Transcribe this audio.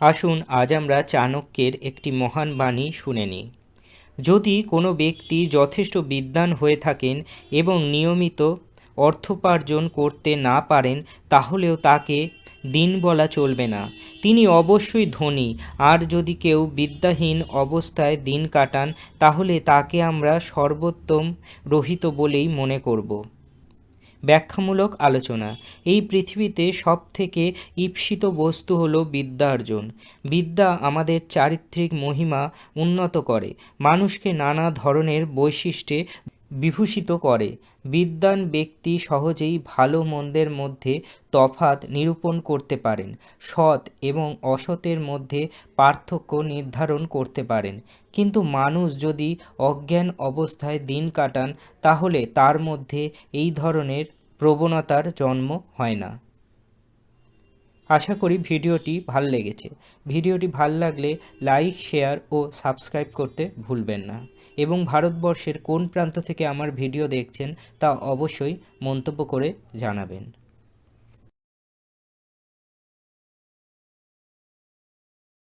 আসুন আজ আমরা চাণক্যের একটি মহান বাণী শুনে নিই। যদি কোনো ব্যক্তি যথেষ্ট বিদ্বান হয়ে থাকেন এবং নিয়মিত অর্থোপার্জন করতে না পারেন, তাহলেও তাকে দিন বলা চলবে না। তিনি অবশ্যই ধনী, আর যদি কেউ বিদ্যাহীন অবস্থায় দিন কাটান, তাহলে তাকে আমরা সর্বোত্তম রহিত বলেই মনে করব। ব্যাখ্যামূলক আলোচনা। এই পৃথিবীতে সব থেকে ঈপ্সিত বস্তু হল বিদ্যার্জন বিদ্যা আমাদের চারিত্রিক মহিমা উন্নত করে। মানুষকে নানা ধরনের বৈশিষ্ট্যে বিভূষিত করে। বিদ্যান ব্যক্তি সহজেই ভালো মন্দের মধ্যে তফাত নিরূপণ করতে পারেন, সৎ এবং অসতের মধ্যে পার্থক্য নির্ধারণ করতে পারেন। কিন্তু মানুষ যদি অজ্ঞান অবস্থায় দিন কাটান, তাহলে তার মধ্যে এই ধরনের প্রবণতার জন্ম হয় না। আশা করি ভিডিওটি ভালো লেগেছে। ভিডিওটি ভালো লাগলে লাইক, শেয়ার ও সাবস্ক্রাইব করতে ভুলবেন না। এবং ভারতবর্ষের কোন প্রান্ত থেকে আমার ভিডিও দেখছেন তা অবশ্যই মন্তব্য করে জানাবেন।